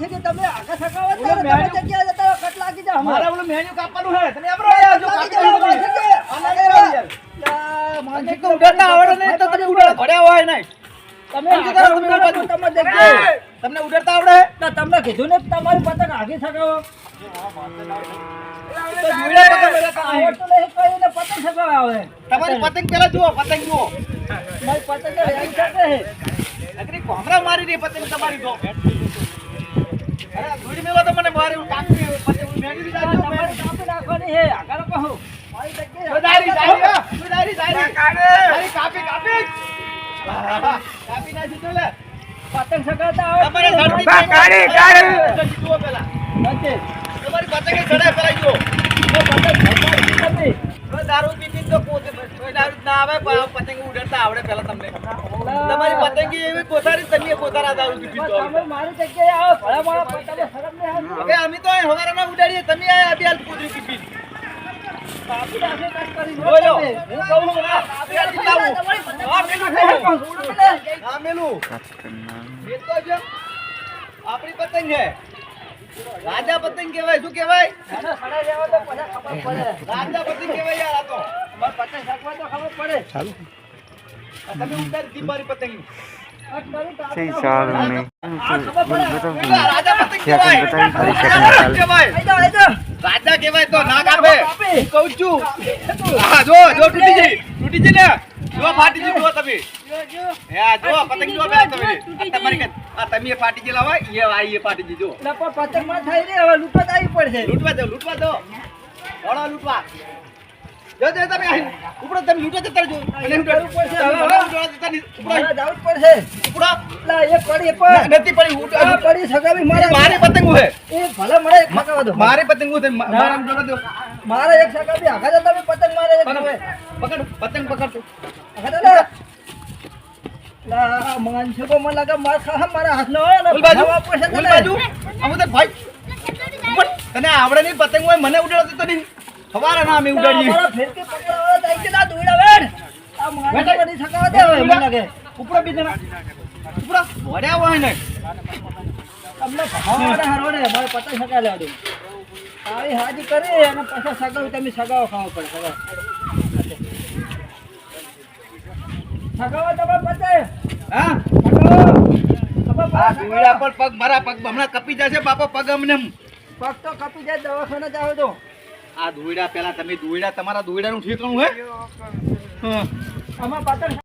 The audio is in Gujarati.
છે કે તમે ત્યારે તમે જગ્યાએ જતા રહો, કટ લાગી જાય મારે મેન્યુ કાપવાનું હે તને આપણો જો લાગી કાપી જાય, દીધું લાગી છે. જાય. આના જેવા યાર. લા, માનસિક તો ઉડાડતા આવડે નહીં તો તમે ઉડાડ ભર્યા હોય નહીં. તમે તમે તમે તમને ઉડાડતા આવડે? તો તમને કીધું ને તમારી પતંગ આગી આવે. તમારી પતંગ પેલા જુઓ પતંગ જુઓ. મારી પતંગ કોમરા મારી દે પતંગ તમારી મેલો હું કાપી કાપી પતંગ મેળી દીધા આ મેં કાપી નાખવાની હે આગળ કહો સુધારી હા. દારી, દારી. દારી કાપી, કાપી. કાપી નાખી તો લે. પતંગ સગાતા આવે તમારે તો ઝડપી મારી કાઢી, કાઢી. જુઓ પેલા. તમારી પતંગ સડા પેલા જુઓ. દારૂ પીતી તો પોતે દારૂ ના આવે પતંગ ઉડાડતા આવડે પેલા તમને તમારી પતંગી એવી કોઠારી તમે કોઠારા દારૂ પી પીને તો પણ તમે મારી જગ્યાએ આવે ભલે મારા પતંગે. હવે અમે તો હવારામાં ઉડાડીએ. તમે આ બિયાલ કુદરી જો આપણી પતંગ છે રાજા પતંગ કેવાય શું કહેવાય આને સડાઈ લેવા તો પછી ખબર પડે. રાજા પતંગ કેવાય યાર આ તો. પતંગ તો ખબર પડે. તમે ઉતારી પતંગ ખબર me. પડે. રાજા પતંગ કહેવાય. તો ના કાપે કહું છું હા જો જો તૂટી ગઈ તૂટી ગઈ ને જો ફાટી ગઈ જો તમે જો, જો. હે જો પતંગ જો પેલા તમે. આ તમારી કન આ તમે ફાટી ગયેલા હોય એ આ એ ફાટી ગઈ જો પણ પતંગમાં થઈ રહી, હવે લૂંટવા જ આવી પડશે. લૂંટવા દો લૂંટવા દો. વળો લૂંટવા. જો જો તમે અહીં તમે લૂંટો જતા રહેજો મને કરવું મને હવે. ઉડાડવા જતા નહીં. ઉપડો મારે જાવું પડશે. ઉપડો લા, એ પડી પણ. નથી પડી ઉડ- પડી સગાવી મારે. મારી પતંગ હે એ ભલે મળે એક દો. મારી પતંગ છે મારા જોડે દો મારે એક સગાવી આગળ જતા બી પતંગ મારે પકડ પતંગ પકડ તું આગળ લે. લા, માનસો તો મને લાગે માર ખા મારા હાથનો હોય બાજુ પડશે ફૂલ તને. બાજુ આમ તો ભાઈ તને આવડે નહીં પતંગ હોય મને ઉડાડતો તો નહીં ખબર ના અમે ઉડાડીએ મારા જાય લા, દોયડા આ માનસો બેટા. બધી સગાવા દે હવે, મને લાગે. ઉપડો બીજા ઉપડો વડ્યા હોય ને તમને ભગાવવાના હારો ને, મારે પતંગ સગા લેવા આવી હાજી કરી અને પછી સગાવું તમે સગાવો ખાવા પડે સગાવો. સગાવો તમે પતંગ. હા સગાવો. તમે આ પતંગ દોયડા સગાવો. પર પગ મારા પગ હમણાં કપી જશે બાપા પગ અમને પગ તો કપી જાય દવાખાને જાવ તો આ દોયડા પેલા તમે દોયડા તમારા દોયડાનું ઠેકાણું હે હા આમાં પતંગ